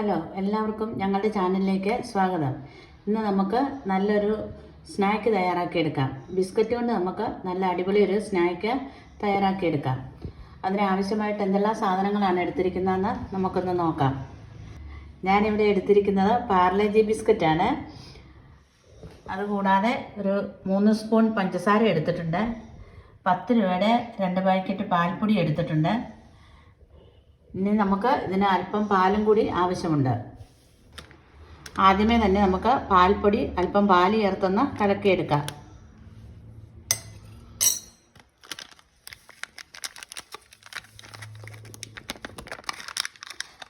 Hello എല്ലാവർക്കും ഞങ്ങളുടെ ചാനലിലേക്ക് സ്വാഗതം. ഇന്ന് നമുക്ക് നല്ലൊരു സ്നാക്ക് തയ്യാറാക്കിയെടുക്കാം ബിസ്ക്കറ്റ് കൊണ്ട് നമുക്ക് നല്ല അടിപൊളി ഒരു സ്നാക്ക് തയ്യാറാക്കിയെടുക്കാം അതിനാവശ്യമായിട്ട് എന്തെല്ലാം സാധനങ്ങളാണ് എടുത്തിരിക്കുന്നതെന്ന് നമുക്കൊന്ന് നോക്കാം. ഞാനിവിടെ എടുത്തിരിക്കുന്നത് പാർലേജി ബിസ്ക്കറ്റാണ്. അതുകൂടാതെ ഒരു മൂന്ന് സ്പൂൺ പഞ്ചസാര എടുത്തിട്ടുണ്ട്. പത്ത് രൂപയുടെ രണ്ട് പാക്കറ്റ് പാൽപ്പൊടി എടുത്തിട്ടുണ്ട്. ഇനി നമുക്ക് ഇതിന് അല്പം പാലും കൂടി ആവശ്യമുണ്ട്. ആദ്യമേ തന്നെ നമുക്ക് പാൽപ്പൊടി അല്പം പാൽ ചേർത്തൊന്ന് കലക്കിയെടുക്കാം.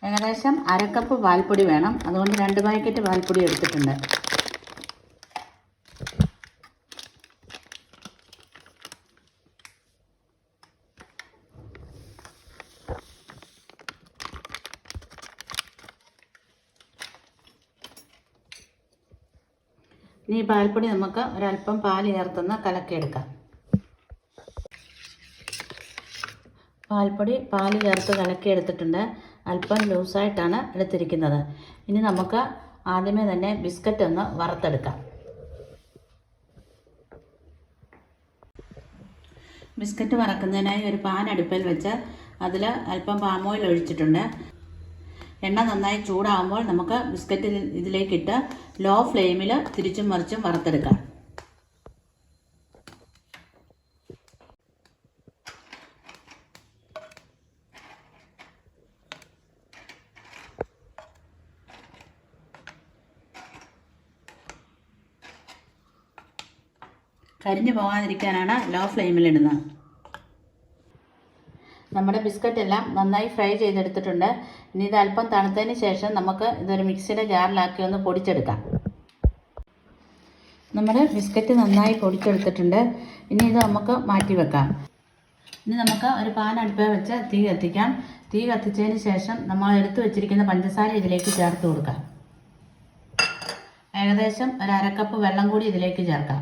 ഏകദേശം അരക്കപ്പ് പാൽപ്പൊടി വേണം. അതുകൊണ്ട് രണ്ട് പാക്കറ്റ് പാൽപ്പൊടി എടുത്തിട്ടുണ്ട്. ഇനി പാൽപ്പൊടി നമുക്ക് ഒരല്പം പാൽ ചേർത്തുന്ന കലക്കിയെടുക്കാം. പാൽപ്പൊടി പാൽ ചേർത്ത് കലക്കിയെടുത്തിട്ടുണ്ട്. അല്പം ലൂസായിട്ടാണ് എടുത്തിരിക്കുന്നത്. ഇനി നമുക്ക് ആദ്യമേ തന്നെ ബിസ്ക്കറ്റ് ഒന്ന് വറുത്തെടുക്കാം. ബിസ്ക്കറ്റ് വറക്കുന്നതിനായി ഒരു പാൻ അടുപ്പിൽ വെച്ച് അതിൽ അല്പം പാമോയിൽ ഒഴിച്ചിട്ടുണ്ട്. എണ്ണ നന്നായി ചൂടാകുമ്പോൾ നമുക്ക് ബിസ്ക്കറ്റ് ഇതിലേക്കിട്ട് ലോ ഫ്ലെയിമിൽ തിരിച്ചും മറിച്ചും വറുത്തെടുക്കാം. കരിഞ്ഞു പോകാതിരിക്കാനാണ് ലോ ഫ്ലെയിമിലിടുന്നത് നമ്മുടെ ബിസ്ക്കറ്റ് എല്ലാം നന്നായി ഫ്രൈ ചെയ്തെടുത്തിട്ടുണ്ട്. ഇനി ഇത് അല്പം തണുത്തതിന് ശേഷം നമുക്ക് ഇതൊരു മിക്സിയുടെ ജാറിലാക്കി ഒന്ന് പൊടിച്ചെടുക്കാം. നമ്മുടെ ബിസ്ക്കറ്റ് നന്നായി പൊടിച്ചെടുത്തിട്ടുണ്ട്. ഇനി ഇത് നമുക്ക് മാറ്റി വെക്കാം. ഇനി നമുക്ക് ഒരു പാൻ അടുപ്പ വെച്ച് തീ കത്തിക്കാം. തീ കത്തിച്ചതിന് ശേഷം നമ്മൾ എടുത്തു വെച്ചിരിക്കുന്ന പഞ്ചസാര ഇതിലേക്ക് ചേർത്ത് കൊടുക്കാം. ഏകദേശം ഒരു അരക്കപ്പ് വെള്ളം കൂടി ഇതിലേക്ക് ചേർക്കാം.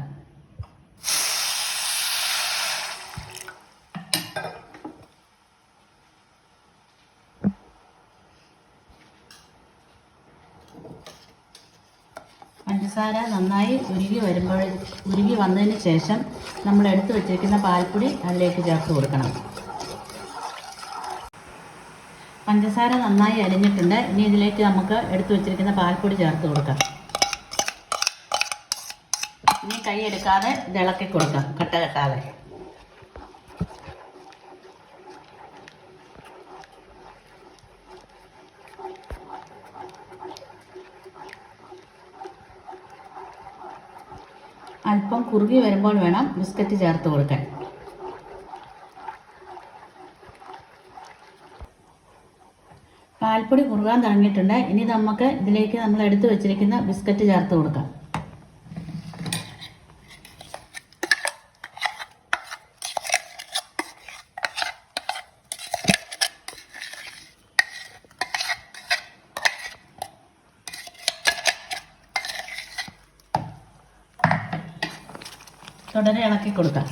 പഞ്ചസാര നന്നായി ഉരുകി വരുമ്പോൾ ഉരുകി വന്നതിന് ശേഷം നമ്മൾ എടുത്തു വെച്ചിരിക്കുന്ന പാൽപ്പൊടി അതിലേക്ക് ചേർത്ത് കൊടുക്കണം. പഞ്ചസാര നന്നായി അരിഞ്ഞിട്ടുണ്ട്. ഇനി ഇതിലേക്ക് നമുക്ക് എടുത്തു വെച്ചിരിക്കുന്ന പാൽപ്പൊടി ചേർത്ത് കൊടുക്കാം. ഇനി കൈ എടുക്കാതെ ഇളക്കി കൊടുക്കാം. കട്ട കെട്ടാതെ. അല്പം കുറുകി വരുമ്പോൾ വേണം ബിസ്ക്കറ്റ് ചേർത്ത് കൊടുക്കാൻ. പാൽപ്പൊടി കുറുകാൻ തുടങ്ങിയിട്ടുണ്ട്. ഇനി നമുക്ക് ഇതിലേക്ക് നമ്മൾ എടുത്തു വെച്ചിരിക്കുന്ന ബിസ്ക്കറ്റ് ചേർത്ത് കൊടുക്കാം. തുടരെ ഇളക്കി കൊടുക്കാം.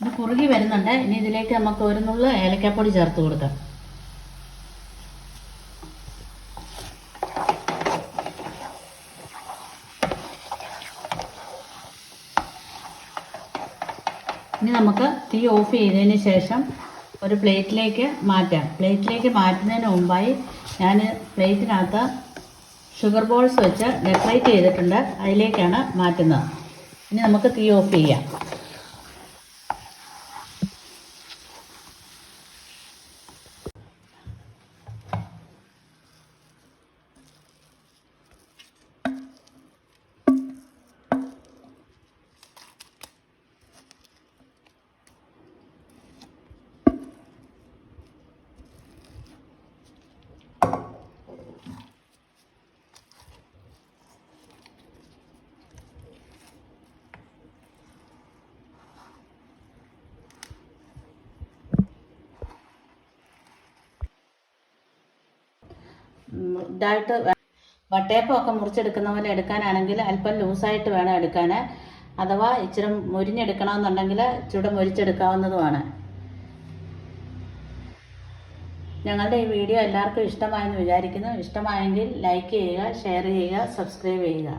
ഇത് കുറുകി വരുന്നുണ്ട്. ഇനി ഇതിലേക്ക് നമുക്ക് ഒരു നുള്ളു ഏലക്കാപ്പൊടി ചേർത്ത് കൊടുക്കാം. ഇനി നമുക്ക് തീ ഓഫ് ചെയ്തതിന് ശേഷം ഒരു പ്ലേറ്റിലേക്ക് മാറ്റാം. പ്ലേറ്റിലേക്ക് മാറ്റുന്നതിന് മുമ്പായി ഞാൻ പ്ലേറ്റിനകത്ത് ഷുഗർ ബോൾസ് വെച്ച് ഡെക്കറേറ്റ് ചെയ്തിട്ടുണ്ട്. അതിലേക്കാണ് മാറ്റുന്നത്. ഇനി നമുക്ക് തീ ഓഫ് ചെയ്യാം. ഇതായിട്ട് വേ- വട്ടയപ്പമൊക്കെ മുറിച്ചെടുക്കുന്ന പോലെ എടുക്കാനാണെങ്കിൽ അല്പം ലൂസായിട്ട് വേണം എടുക്കാൻ. അഥവാ ഇച്ചിരി മുരിഞ്ഞെടുക്കണമെന്നുണ്ടെങ്കിൽ ഇച്ചിരി മുരിച്ചെടുക്കാവുന്നതുമാണ്. ഞങ്ങളുടെ ഈ വീഡിയോ എല്ലാവർക്കും ഇഷ്ടമായെന്ന് വിചാരിക്കുന്നു. ഇഷ്ടമായെങ്കിൽ ലൈക്ക് ചെയ്യുക ഷെയർ ചെയ്യുക സബ്സ്ക്രൈബ് ചെയ്യുക.